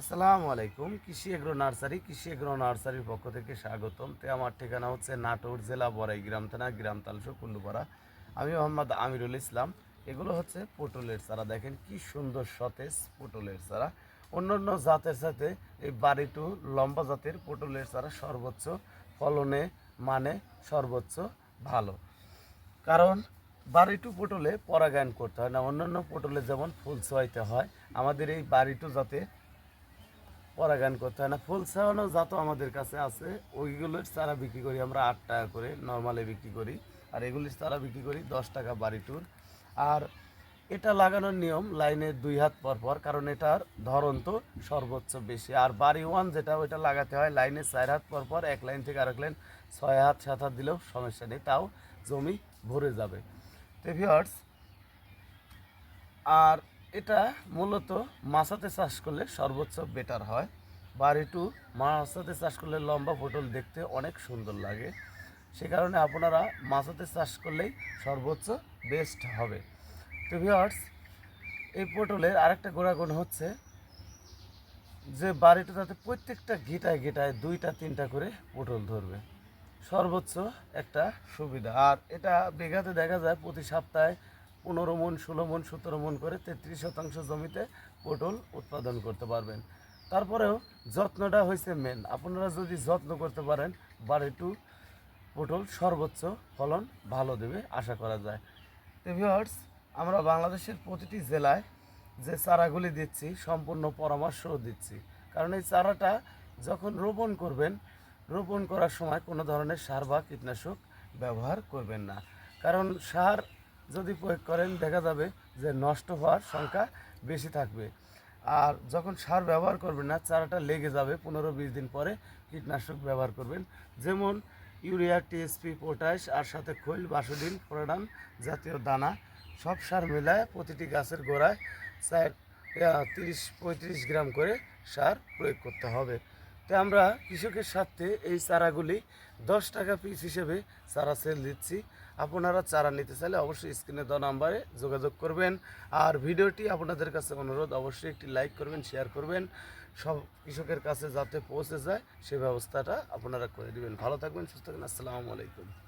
আসসালামু আলাইকুম। কৃষি এগ্রো নার্সারি, কৃষি এগ্রো নার্সারির পক্ষ থেকে স্বাগতম। তে আমার ঠিকানা হচ্ছে নাটোর জেলা বড়াই গ্রাম থানা, গ্রাম তালসো কুন্ডুপাড়া আমি মোহাম্মদ আমিরুল ইসলাম। এগুলো হচ্ছে পটলের চারা। দেখেন কি সুন্দর সতেজ পটলের চারা। অন্যান্য জাতের সাথে এই বাড়িটু লম্বা জাতের পটলের চারা সর্বোচ্চ ফলনে মানে সর্বোচ্চ ভালো। কারণ বাড়িটু পটলে পরাগায়ন করতে হয় না। অন্যান্য পটলে যেমন ফুল ছোয়াইতে হয়, আমাদের এই বাড়িটু যাতে পরাগায়ন করতে হয় না। ফুল ছাড়ানো জাতও আমাদের কাছে আছে ওইগুলোর চারা বিক্রি করি। আমরা আট টাকা করে নর্মালে বিক্রি করি। আর এগুলির চারা বিক্রি করি দশ টাকা বাড়ি বাড়িটুর আর এটা লাগানোর নিয়ম লাইনের দুই হাত পর পর, কারণ এটার ধরন তো সর্বোচ্চ বেশি। আর বাড়ি ওয়ান যেটা, ওইটা লাগাতে হয় লাইনের চার হাত পর পর, এক লাইন থেকে আরেক লাইন, ছয় হাত, সাত হাত দিলেও সমস্যা নেই, তাও জমি ভরে যাবে। তো আর এটা মূলত মাছাতে চাষ করলে সর্বোচ্চ বেটার হয়। বাড়িটু মাছাতে চাষ করলে লম্বা পটল দেখতে অনেক সুন্দর লাগে। সে কারণে আপনারা মাছাতে চাষ করলেই সর্বোচ্চ বেস্ট হবে। তো ভিওয়ার্স এই পটলের আরেকটা গুণাগুণ হচ্ছে যে বাড়িটা তাতে প্রত্যেকটা গিটায় গিটায় দুইটা, তিনটা করে পটল ধরবে। সর্বোচ্চ একটা সুবিধা। আর এটা বেঘাতে দেখা যায় প্রতি সপ্তাহে পনেরো মন, ষোলো মন, সতেরো মন করে তেত্রিশ শতাংশ জমিতে পটল উৎপাদন করতে পারবেন। তারপরেও যত্নটা হয়েছে মেন আপনারা যদি যত্ন করতে পারেন বাড়িটু পটল সর্বোচ্চ ফলন ভালো দেবে, আশা করা যায়। তো ভিউয়ার্স আমরা বাংলাদেশের প্রতিটি জেলায় যে চারাগুলি দিচ্ছি, সম্পূর্ণ পরামর্শও দিচ্ছি। কারণ এই চারাটা যখন রোপণ করবেন, রোপণ করার সময় কোনো ধরনের সার বা কীটনাশক ব্যবহার করবেন না। কারণ সার যদি প্রয়োগ করেন, দেখা যাবে যে নষ্ট হওয়ার সংখ্যা বেশি থাকবে। আর যখন সার ব্যবহার করবেন না, চারাটা লেগে যাবে, পনেরো বিশ দিন পরে কীটনাশক ব্যবহার করবেন। যেমন ইউরিয়া টিএসপি পটাশ, আর সাথে খৈল, বাসুডিন, ফোরাডান জাতীয় দানা, সব সার মেলায় প্রতিটি গাছের গোড়ায় চার তিরিশ, পঁয়ত্রিশ গ্রাম করে সার প্রয়োগ করতে হবে। তো আমরা কৃষকের স্বার্থে এই চারাগুলি দশ টাকা পিস হিসেবে চারা সেল দিচ্ছি। আপনারা চারা নিতে চাইলে অবশ্যই স্ক্রিনে দ নাম্বারে যোগাযোগ করবেন। আর ভিডিওটি আপনাদের কাছে অনুরোধ, অবশ্যই একটি লাইক করবেন, শেয়ার করবেন। সব কৃষকের কাছে যাতে পৌঁছে যায়, সে ব্যবস্থাটা আপনারা করে দেবেন। ভালো থাকবেন, সুস্থ থাকবেন। আসসালামু আলাইকুম।